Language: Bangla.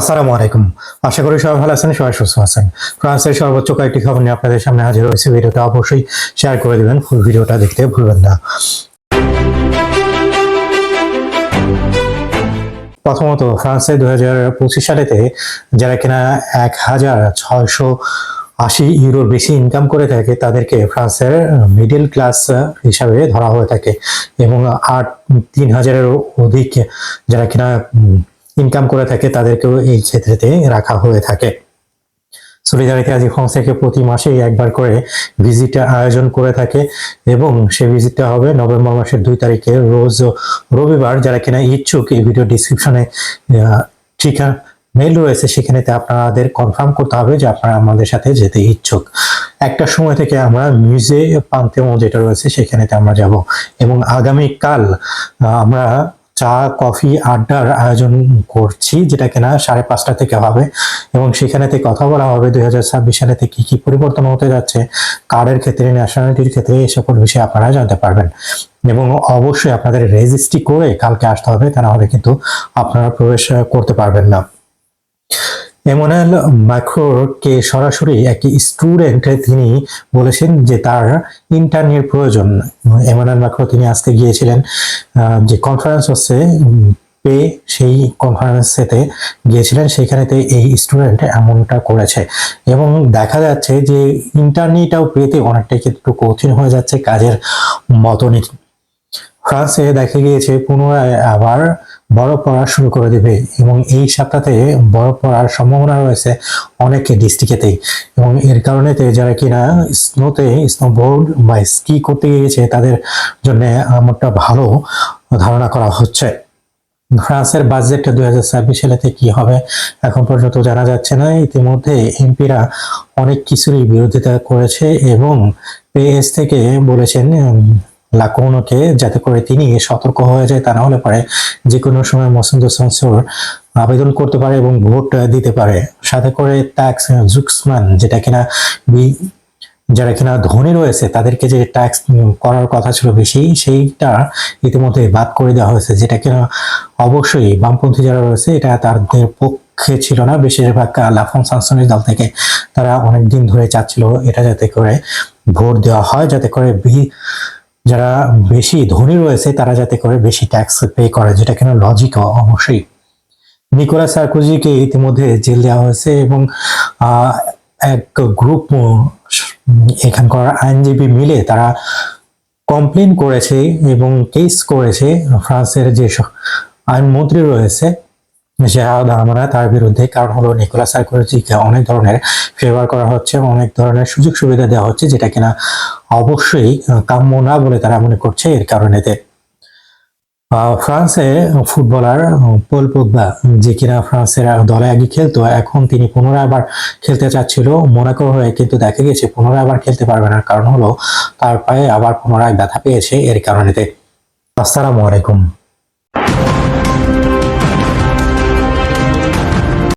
আসসালামু আলাইকুম। আশা করি সবাই ভালো আছেন, সবাই সুস্থ আছেন। ফ্রান্সের সর্বোচ্চ কয়েকটি খবর নিয়ে আপনাদের সামনে হাজির হয়েছে। ভিডিওটা অবশ্যই শেয়ার করে দিবেন ফুল ভিডিওটা দেখতে ভুলবেন না। প্রথমত, ফ্রান্সে দুই হাজার পঁচিশ সালেতে যারা কিনা এক হাজার ছয়শো আশি ইউরোর বেশি ইনকাম করে থাকে, তাদেরকে ফ্রান্সের মিডল ক্লাস হিসাবে ধরা হয়ে থাকে। এবং আট, তিন হাজারের অধিক যারা কিনা ইনকাম করে থাকে, তাদেরকেও এই ক্ষেত্রেতে রাখা হয়ে থাকে। সলিদারিটি আজি ফ্রান্স থেকে প্রতি মাসেই একবার করে ভিজিট আয়োজন করে থাকে এবং সেই ভিজিটটা হবে নভেম্বর মাসের দুই তারিখে। রোজ রবিবার যারা কিনা ইচ্ছুক এই ভিডিও ডিসক্রিপশনে ঠিকানা মেল রয়েছে, সেখানেতে আপনাদের কনফার্ম করতে হবে যে আপনারা আমাদের সাথে যেতে ইচ্ছুক। একটা সময় থেকে আমরা মিউজে পান্তেমো যেটা রয়েছে, সেখানেতে আমরা যাব এবং আগামীকাল আমরা চা, কফি, আড্ডার আয়োজন করছি, যেটা কিনা সাড়ে পাঁচটা থেকে হবে। এবং সেখানে সেখানেতে কথা বলা হবে দুই হাজার ছাব্বিশ সালে থেকে কী পরিবর্তন হতে যাচ্ছে, কার্ডের ক্ষেত্রে ন্যাশনালিটির ক্ষেত্রে এই সকল বিষয়ে আপনারা জানতে পারবেন। এবং অবশ্যই আপনাদের রেজিস্ট্রি করে কালকে আসতে হবে, তা না হলে কিন্তু আপনারা প্রবেশ করতে পারবেন না। এমনুয়েল ম্যাক্রোকে সরাসরি একটি স্টুডেন্ট তিনি বলেছেন যে তার ইন্টার্নের প্রয়োজন। এমনুয়েল ম্যাক্রো তিনি আজকে গিয়েছিলেন যে কনফারেন্স হচ্ছে পে, সেই কনফারেন্সেতে গিয়েছিলেন সেখানেতে এই স্টুডেন্ট এমনটা করেছে। এবং দেখা যাচ্ছে যে ইন্টারনিটাও পেতে অনেকটাই কিন্তু কঠিন হয়ে যাচ্ছে কাজের মতনই। ফ্রান্সে দেখা গিয়েছে, পুনরায় আবার বরফ পড়া শুরু করে দেবে এবং এই সপ্তাহে বরফ পড়ার সম্ভাবনা রয়েছে অনেক ডিস্ট্রিক্টেতেই। এবং এর কারণেতে যারা কিনা স্নোতে স্নোবোর্ড বা স্কি করতে গিয়েছে, তাদের জন্য আমারটা ভালো ধারণা করা হচ্ছে। ফ্রান্সের বাজেট দুই হাজার ছাব্বিশ সালেতে কি হবে এখন পর্যন্ত জানা যাচ্ছে না। ইতিমধ্যে এমপিরা অনেক কিছুরই বিরোধিতা করেছে এবং পেএস থেকে বলেছেন লাকোনোকে যাতে করে তিনি সতর্ক হয়ে যায়, তা না হলে পরে যে কোনো সময় মসন্দ সংসর আবেদন করতে পারে এবং ভোট দিতে পারে। সাথে করে ট্যাক্স জুক্সম্যান যেটা কিনা যারা কিনা ধনী রয়েছে, তাদেরকে যে ট্যাক্স করার কথা ছিল বেশি, সেইটা ইতিমধ্যে বাদ করে দেওয়া হয়েছে। যেটা কিনা অবশ্যই বামপন্থী যারা রয়েছে, এটা তাদের পক্ষে ছিল না। বেশিরভাগ লাফন সাংসনের দল থেকে তারা অনেক দিন ধরে চাচ্ছিল এটা যাতে করে ভোট দেওয়া হয়, যাতে করে বি- যারা বেশি ধনী রয়েছে, তারা যাতে করে বেশি ট্যাক্স পে করে, যেটা কিনা লজিক অবশ্যই। নিকোলাস সার্কোজিকে ইতিমধ্যে জেল দেওয়া হয়েছে এবং এক গ্রুপ এখানকার আইনজীবী মিলে তারা কমপ্লেন করেছে এবং কেস করেছে, ফ্রান্সের যে আইনমন্ত্রী রয়েছে জাহাদ আমরা তার বিরুদ্ধে, কারণ হলো নিকোলাস সার্কোজিকে অনেক ধরনের ফেভার করা হচ্ছে অনেক ধরনের সুযোগ সুবিধা দেওয়া হচ্ছে যেটা কিনা অবশ্যই কাম্য না বলে তারা মনে করছে এর কারণেতে। ফ্রান্সে ফুটবলার পল পোগবা, যে কিনা ফ্রান্সের দলে আগে খেলতো, এখন তিনি পুনরায় আবার খেলতে চাচ্ছিল মোনাকো হয়ে, কিন্তু দেখা গেছে পুনরায় আবার খেলতে পারবে না, কারণ হলো তার পায়ে আবার পুনরায় ব্যথা পেয়েছে এর কারণেতে। আসসালামু আলাইকুম।